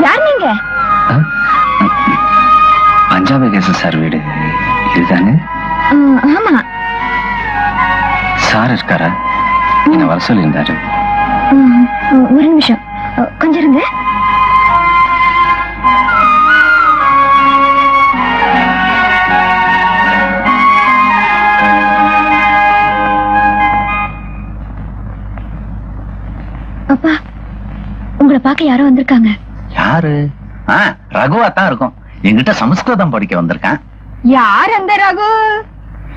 யார் நீங்க? பஞ்சாபி கேச சார் வீடு. இதுதானே? ஆ, ஆமா. சார் இருக்காரா? என்ன வர சொல்லியிருந்தாரு. ம், ஒரு நிமிஷம். கொஞ்சம் இருங்க. யாரோ வந்திருக்காங்க. யாரு? ஆ ரகுவா தான் இருக்கும். என்கிட்ட சமஸ்கிருதம் படிக்க வந்திருக்கான். யார் அந்த ரகு?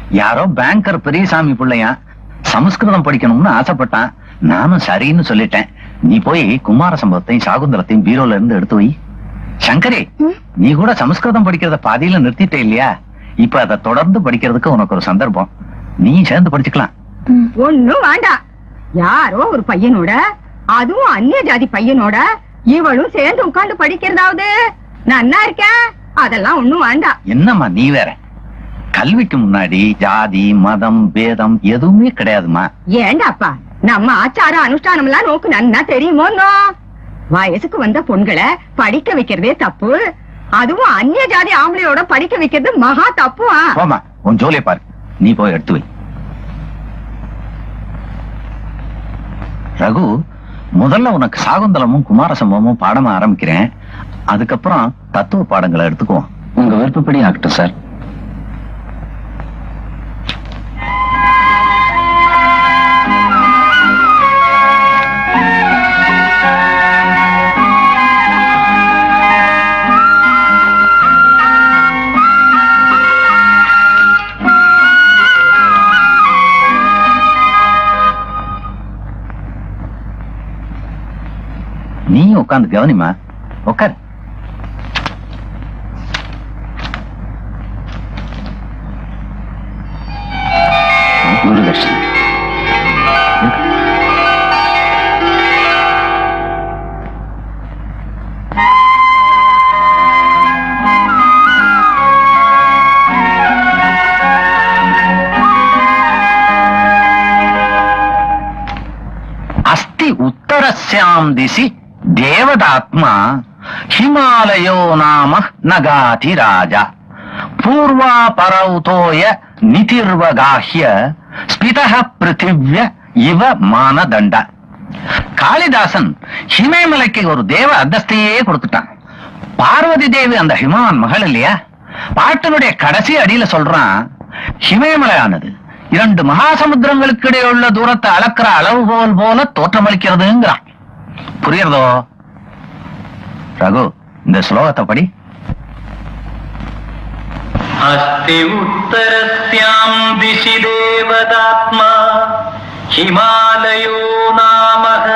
யாரோ பேங்கர் பெரியசாமி பிள்ளையா. சமஸ்கிருதம் படிக்கணும்னு ஆசைப்பட்டான். நானும் சரின்னு சொல்லிட்டேன். நீ போய் குமார சம்பவத்தையும் சாகுந்தரத்தையும் பீரோல இருந்து எடுத்து வை. சங்கரி? நீ கூட சமஸ்கிருதம் படிக்கிறத பாதியில நிறுத்திட்ட இல்லையா? இப்ப அதை தொடர்ந்து படிக்கிறதுக்கு உனக்கு ஒரு சந்தர்ப்பம். நீ சேர்ந்து படிச்சுக்கலாம். ஒண்ணும் வேண்டாம். யாரோ ஒரு பையனோட அதுவும் அந்நிய ஜாதி பையனோட இவளும் சேர்ந்து உட்கார்ந்து படிக்கிறதாவது? நன்னா இருக்கேன் அதெல்லாம் ஒண்ணும் வேண்டாம். என்னம்மா நீ வேற? கல்விக்கு முன்னாடி ஜாதி மதம் பேதம் எதுவுமே கிடையாதுமா ஏண்டாப்பா நம்ம ஆச்சார அனுஷ்டானம் எல்லாம் நோக்கு நன்னா தெரியுமோன்னோ? வயசுக்கு வந்த பொண்களை படிக்க வைக்கிறதே தப்பு. அதுவும் அந்நிய ஜாதி ஆம்பளையோட படிக்க வைக்கிறது மகா தப்புவா? போமா உன் ஜோலியை பாரு. நீ போய் எடுத்து வை. ரகு முதல்ல உனக்கு சாகுந்தலமும் குமார சம்பவமும் பாடமா ஆரம்பிக்கிறேன். அதுக்கப்புறம் தத்துவ பாடங்களை எடுத்துக்குவோம். உங்க விருப்பப்படி ஆகட்டும் சார் நீ உட்காந்து கவனிமா உட்கார். குருதர்ஷன் அஸ்தி உத்தரஸ்யாம் திசி தேவதாத்மா ஹிமாலயோ நாம நகாதி ராஜா பூர்வா பரவுதோய நிதிர்வகாஹ்ய ஸ்பிதஹ பிருத்திவ்ய இவ மானதண்ட. காளிதாசன் ஹிமயமலைக்கு ஒரு தேவ அந்தஸ்தையே கொடுத்துட்டான். பார்வதி தேவி அந்த ஹிமான் மகள் இல்லையா? பாட்டினுடைய கடைசி அடியில சொல்றான் ஹிமயமலையானது இரண்டு மகாசமுத்திரங்களுக்கு இடையே உள்ள தூரத்தை அளக்கிற அளவுகோல் போல தோற்றமளிக்கிறதுங்கிறான். புரியுறதோ ரகு இந்த ஸ்லோகத்தை படி अस्ति उत्तरस्याम् दिशि देवतात्मा हिमालयो नामः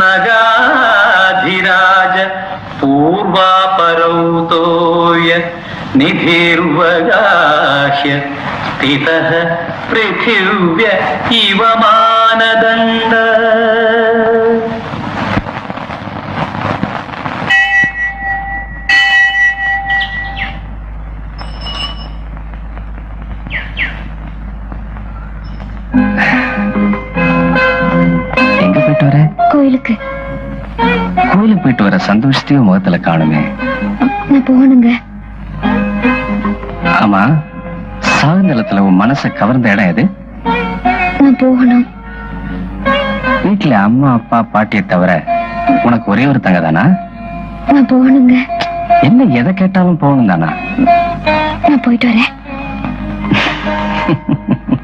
नगाधिराज पूर्वापरौतोय निधिर्वगाह्य स्थितः पृथिव्य इव मानदण्ड கோயிலுக்கு. கோயிலுக்கு போயிட்டு வர சந்தோஷத்தையும் முகத்துல காணுமே. நான் போகணுங்க. ஆமா சாகுந்தலத்துல உன் மனசை கவர்ந்த இடம் எது? நான் போகணும். வீட்டுல அம்மா அப்பா பாட்டியை தவிர உனக்கு ஒரே ஒரு தங்க தானா? நான் போகணுங்க. என்ன எதை கேட்டாலும் போகணும் தானா? நான் போயிட்டு வரேன்.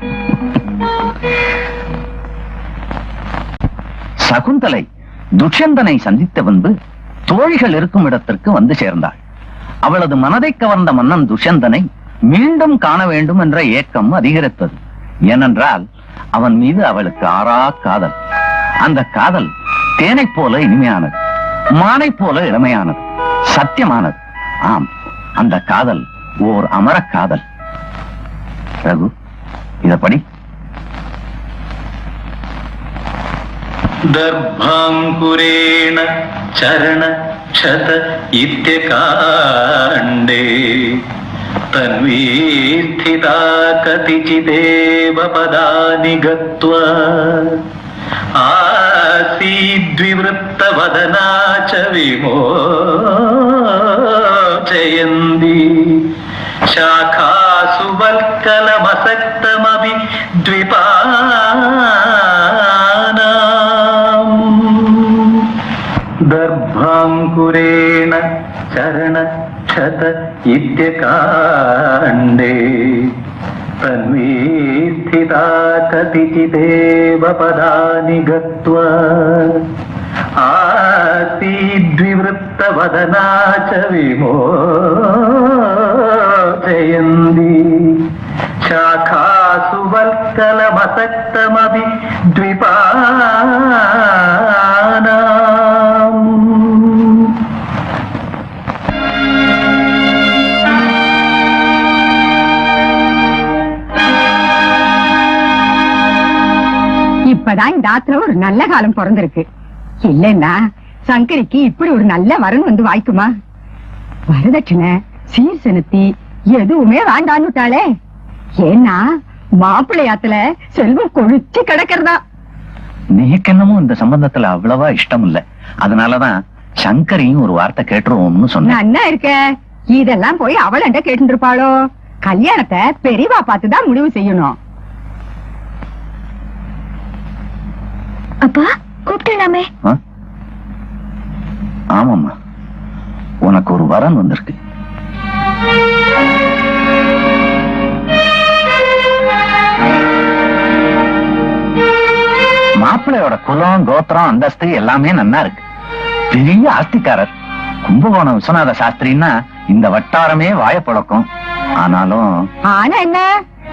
சகுந்தலை துஷ்யந்தனை சந்தித்த பின்பு தோழிகள் இருக்கும் இடத்திற்கு வந்து சேர்ந்தாள். அவளது மனதை கவர்ந்த மன்னன் துஷ்யந்தனை மீண்டும் காண வேண்டும் என்ற ஏக்கம் அதிகரித்தது. ஏனென்றால் அவன் மீது அவளுக்கு ஆறா காதல். அந்த காதல் தேனைப் போல இனிமையானது மானைப் போல இளமையானது சத்தியமானது. ஆம் அந்த காதல் ஓர் அமர காதல். ரகு இத படி. दर्भाङ्कुरेण चरण क्षत इत्यकाण्डे तन्वी स्थिता कतिचिदेव पदानि गत्वा आसीद्विवृत्तवदना च विमोचयन्ती शाखासु वल्कलमसक्तमपि అక్షత ఇత్యకాండే. తన్వీ స్థితా కతిచిదేవ పదాని గత్వా. ఆసీద్వివృత్తవదనా చ విమోచయంది. శాఖాసు వల్కలమసక్తమభి ద్విపా இப்பதான் இந்த ஆத்துல ஒரு நல்ல காலம் பிறந்திருக்கு. இல்லைன்னா சங்கரிக்கு இப்படி ஒரு நல்ல வரன் வந்து வாய்க்குமா? வரதட்சணை சீர் செலுத்தி எதுவுமே வேண்டான்னுட்டாளே ஏன்னா மாப்பிள்ளையாத்துல செல்வம் கொழிச்சு கிடக்கிறதா? நீக்கென்னமோ இந்த சம்பந்தத்துல அவ்வளவா இஷ்டம் இல்ல அதனாலதான் சங்கரையும் ஒரு வார்த்தை கேட்டுருவோம்னு சொன்னேன். நன்னா இருக்க. இதெல்லாம் போய் அவளண்ட கேட்டு இருப்பாளோ கல்யாணத்தை பெரியவா பார்த்துதான் முடிவு செய்யணும். அப்பா கூப்பிட்டேனாமே? ஆமாம்மா. உனக்கு ஒரு வரன் வந்திருக்கு. மாப்பிள்ளையோட குலம் கோத்திரம் அந்தஸ்து எல்லாமே நன்னா இருக்கு. பெரிய ஆஸ்திக்காரர். கும்பகோணம் விஸ்வநாத சாஸ்திரின்னா இந்த வட்டாரமே வாய பழக்கம். ஆனாலும் ஆனா என்ன?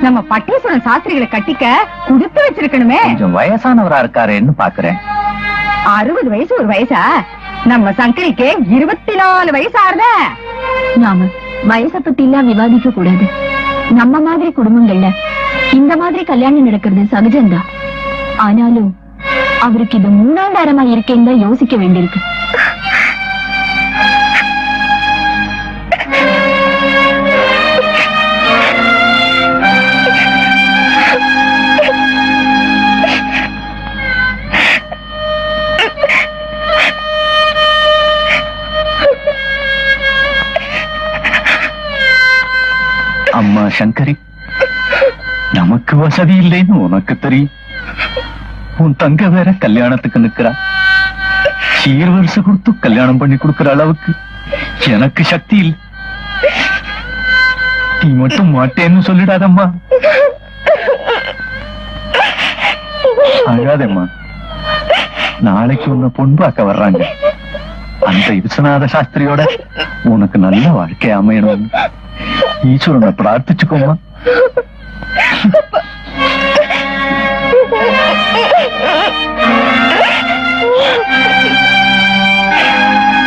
நம்ம பட்டீஸ்வரன் சாஸ்திரிகளை கட்டிக்க குடுத்து வச்சிருக்கணுமே. கொஞ்சம் வயசானவரா இருக்காரேன்னு பாக்குறேன். அறுபது வயசு ஒரு வயசா? நம்ம சங்கரிக்கு இருபத்தி நாலு வயசு ஆறுத. நாம வயசை பத்தி எல்லாம் விவாதிக்க கூடாது. நம்ம மாதிரி குடும்பங்கள்ல இந்த மாதிரி கல்யாணம் நடக்கிறது சகஜம்தான். ஆனாலும் அவருக்கு இது மூணாண்டாரமா இருக்கேன்னு தான் யோசிக்க வேண்டியிருக்கு. சங்கரி. நமக்கு வசதி இல்லைன்னு உனக்கு தெரியும். உன் தங்க வேற கல்யாணத்துக்கு நிக்கிறா. சீர் கொடுத்து கல்யாணம் பண்ணி கொடுக்கிற அளவுக்கு எனக்கு சக்தி இல்லை. நீ மட்டும் மாட்டேன்னு சொல்லிடாதம்மா. அழாதம்மா. நாளைக்கு உன்னை பொன் பார்க்க வர்றாங்க. அந்த விஸ்வநாத சாஸ்திரியோட உனக்கு நல்ல வாழ்க்கை அமையணும். ഈശ്വരനെ പ്രാർത്ഥിച്ചുക്കോമ്മ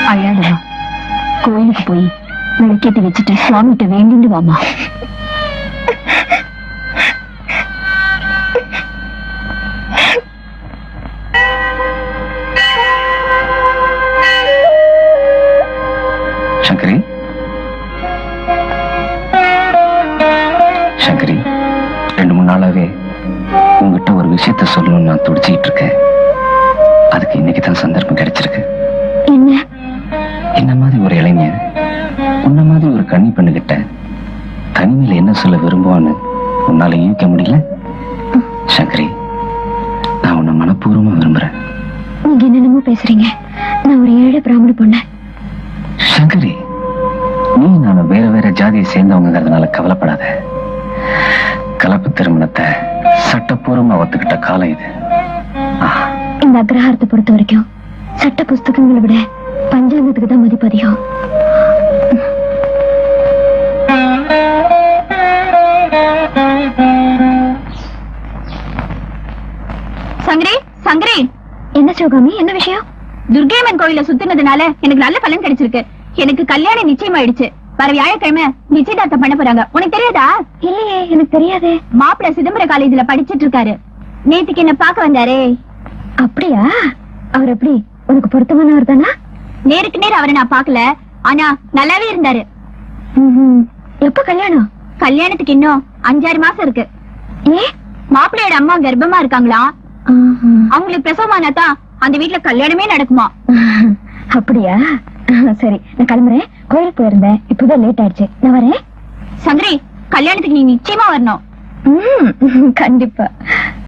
അയാളമ്മ കോയിലേക്ക് പോയി വിളക്കേറ്റി വെച്ചിട്ട് സ്വാമിക്ക് വേണ്ടിണ്ട് വാമ്മ விஷயத்த சொல்லணும்னு நான் துடிச்சிட்டு இருக்கேன் அதுக்கு இன்னைக்கு தான் சந்தர்ப்பம் கிடைச்சிருக்கு. என்ன? என்ன மாதிரி ஒரு இளைஞன் உன்ன மாதிரி ஒரு கன்னி பெண்ணுகிட்ட தனிமையில என்ன சொல்ல விரும்புவான்னு உன்னால யூகிக்க முடியல? சங்கரி நான் உன்னை மனப்பூர்வமா விரும்புறேன். நீங்க என்னென்னமோ பேசுறீங்க. நான் ஒரு ஏழை பிராமண பொண்ணு. சங்கரி நீ நானும் வேற வேற ஜாதியை சேர்ந்தவங்கிறதுனால கவலைப்படாத. கலப்பு திருமணத்தை சட்டப்பூர்வமா ஒத்துக்கிட்ட காலம் இது. ஆ, இந்த அக்ரஹாரத்தை பொறுத்த வரைக்கும் சட்ட புஸ்தகங்களை விட பஞ்சாங்கத்துக்கு தான் மதிப்பு அதிகம். சங்கரி சங்கரி. என்ன சிவகாமி? என்ன விஷயம்? துர்கையம்மன் கோயில சுத்தினதுனால எனக்கு நல்ல பலன் கிடைச்சிருக்கு. எனக்கு கல்யாணம் நிச்சயம் ஆயிடுச்சு வர வியாழக்கிழமை நிச்சயதார்த்தம் பண்ண போறாங்க. உனக்கு தெரியாதா? இல்லையே எனக்கு தெரியாதே. மாப்பிள்ள சிதம்பரம் காலேஜ்ல படிச்சிட்டு இருக்காரு. நேத்துக்கு என்ன பார்க்க வந்தாரே. அப்படியா? அவர் எப்படி உனக்கு பொருத்தமானவர் தானா? நேருக்கு நேர் அவரை நான் பார்க்கல. ஆனா நல்லாவே இருந்தாரு. எப்ப கல்யாணம்? கல்யாணத்துக்கு இன்னும் அஞ்சாறு மாசம் இருக்கு. ஏ? மாப்பிள்ளையோட அம்மா கர்ப்பமா இருக்காங்களா. அவங்களுக்கு பிரசவமானாதான் அந்த வீட்ல கல்யாணமே நடக்குமா? அப்படியா? சரி. நான் கிளம்புறேன். கோயிலுக்கு போயிருந்தேன். இப்பதான் லேட் ஆயிடுச்சு. நான் வரேன். சங்கரி கல்யாணத்துக்கு நீ நிச்சயமா வரணும். கண்டிப்பா.